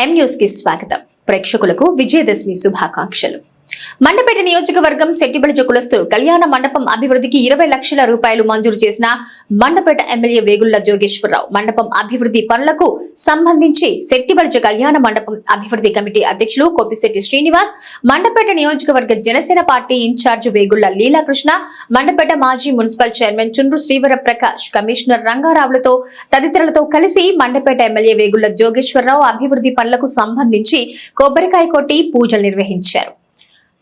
ఎం న్యూస్కి స్వాగతం. ప్రేక్షకులకు విజయదశమి శుభాకాంక్షలు. మండపేట నియోజకవర్గం సెట్టిబడిజ కులస్తులు కళ్యాణ మండపం అభివృద్ధికి ఇరవై లక్షల రూపాయలు మంజూరు చేసిన మండపేట ఎమ్మెల్యే వేగుళ్ళ జోగేశ్వరరావు. మండపం అభివృద్ధి పనులకు సంబంధించి సెట్టిబడిజ కళ్యాణ మండపం అభివృద్ధి కమిటీ అధ్యక్షులు కోపిశెట్టి శ్రీనివాస్ మండపేట నియోజకవర్గ జనసేన పార్టీ ఇన్ఛార్జ్ వేగుళ్ళ లీలాకృష్ణ మండపేట మాజీ మున్సిపల్ చైర్మన్ చుండ్రు శ్రీవర ప్రకాష్ కమిషనర్ రంగారావులతో తదితరులతో కలిసి మండపేట ఎమ్మెల్యే వేగుళ్ళ జోగేశ్వరరావు అభివృద్ధి పనులకు సంబంధించి కొబ్బరికాయ కొట్టి పూజలు నిర్వహించారు.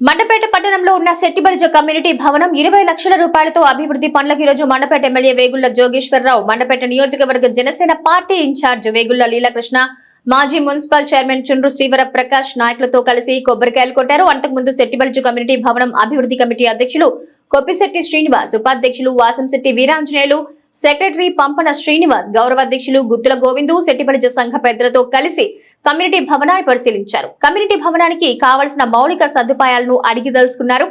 మండపేట పట్టణంలో ఉన్న సెట్టిబడిజ కమ్యూనిటీ భవనం ఇరవై లక్షల రూపాయలతో అభివృద్ధి పనులకు ఈరోజు మండపేట ఎమ్మెల్యే వేగుళ్ళ జోగేశ్వరరావు మండపేట నియోజకవర్గ జనసేన పార్టీ ఇన్ఛార్జ్ వేగుళ్ళ లీలాకృష్ణ మాజీ మున్సిపల్ చైర్మన్ చుండ్రు శ్రీవర ప్రకాష్ నాయకులతో కలిసి కొబ్బరికాయలు కొట్టారు. అంతకుముందు సెట్టిబడిజ కమ్యూనిటీ భవనం అభివృద్ధి కమిటీ అధ్యక్షులు కొప్పిశెట్టి శ్రీనివాస్ ఉపాధ్యక్షులు వాసంశెట్టి వీరాంజనేయులు సెక్రటరీ పంపన శ్రీనివాస్ గౌరవ అధ్యక్షులు గుత్తుల గోవిందు శెట్టిపడిజ సంఘ పెద్దలతో కలిసి కమ్యూనిటీ భవనాన్ని పరిశీలించారు. కమ్యూనిటీ భవనానికి కావలసిన మౌలిక సదుపాయాలను అడిగి తెలుసుకున్నారు.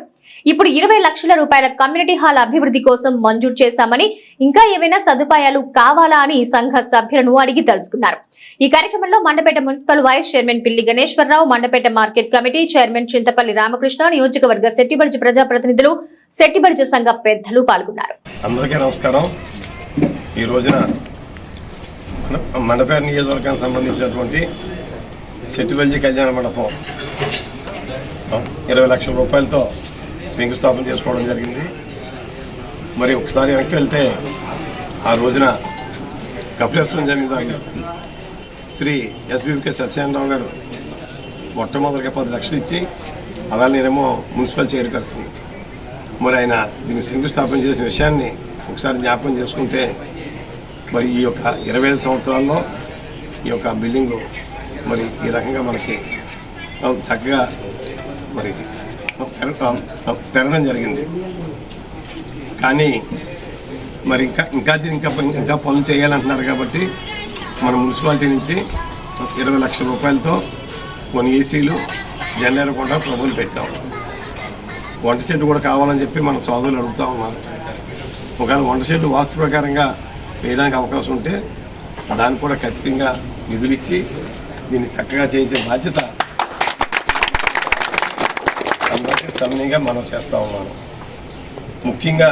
ఇప్పుడు ఇరవై లక్షల రూపాయల కమ్యూనిటీ హాల్ అభివృద్ధి కోసం మంజూరు చేశామని ఇంకా ఏవైనా సదుపాయాలు కావాలా అని సంఘ సభ్యులను అడిగి తెలుసుకున్నారు. ఈ కార్యక్రమంలో Mandapeta municipal vice chairman Pilli Ganeswara Rao Mandapeta market committee chairman Chintapalli Ramakrishna నియోజకవర్గ సెట్టిబడిజ ప్రజాప్రతినిధులు సెట్టిబడిజ సంఘ పెద్దలు పాల్గొన్నారు. అందరికీ నమస్కారం. ఈ రోజున మండపేట నియోజకవర్గానికి సంబంధించినటువంటి సెట్టివల్జీ కళ్యాణ మండపం ఇరవై లక్షల రూపాయలతో శంకుస్థాపన చేసుకోవడం జరిగింది. మరి ఒకసారి వెనక్కి వెళ్తే ఆ రోజున కపిలేశ్వరం జరిగిన శ్రీ ఎస్బీకే సత్యనారాయణరావు గారు మొట్టమొదటిగా పది లక్షలు ఇచ్చి అలా నేనేమో మున్సిపల్ చైర్పర్సన్. మరి ఆయన దీన్ని శంకుస్థాపన చేసిన విషయాన్ని ఒకసారి జ్ఞాపకం చేసుకుంటే మరి ఈ యొక్క ఇరవై ఐదు సంవత్సరాల్లో ఈ యొక్క బిల్డింగు మరి ఈ రకంగా మనకి చక్కగా మరి పెరగ- పెరగడం జరిగింది. కానీ మరి ఇంకా ఇంకా ఇంకా ఇంకా పనులు చేయాలంటున్నారు కాబట్టి మన మున్సిపాలిటీ నుంచి ఇరవై లక్షల రూపాయలతో కొన్ని ఏసీలు జనరేటర్ కూడా ప్రభువులు పెట్టాం. వంట షెడ్ కూడా కావాలని చెప్పి మన సోదరులు అడుగుతూ ఉన్నారు. ఒకవేళ వంట షెడ్ వాస్తు ప్రకారంగా వేయడానికి అవకాశం ఉంటే దానికి కూడా ఖచ్చితంగా నిధులు ఇచ్చి దీన్ని చక్కగా చేయించే బాధ్యత అందరికీ సమయంగా మనం చేస్తూ ఉన్నాను ముఖ్యంగా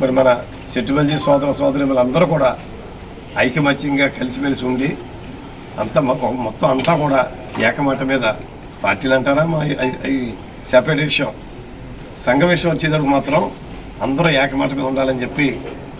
మరి మన సెట్టువల్జీ సోదర సోదరందరూ కూడా ఐకమత్యంగా కలిసిమెలిసి ఉండి అంతా మొ- మొత్తం అంతా కూడా ఏకమాట మీద పార్టీలు అంటారా? మా సెపరేట్ విషయం. సంఘ విషయం వచ్చేటప్పుడు మాత్రం అందరూ ఏకమాట మీద ఉండాలని చెప్పి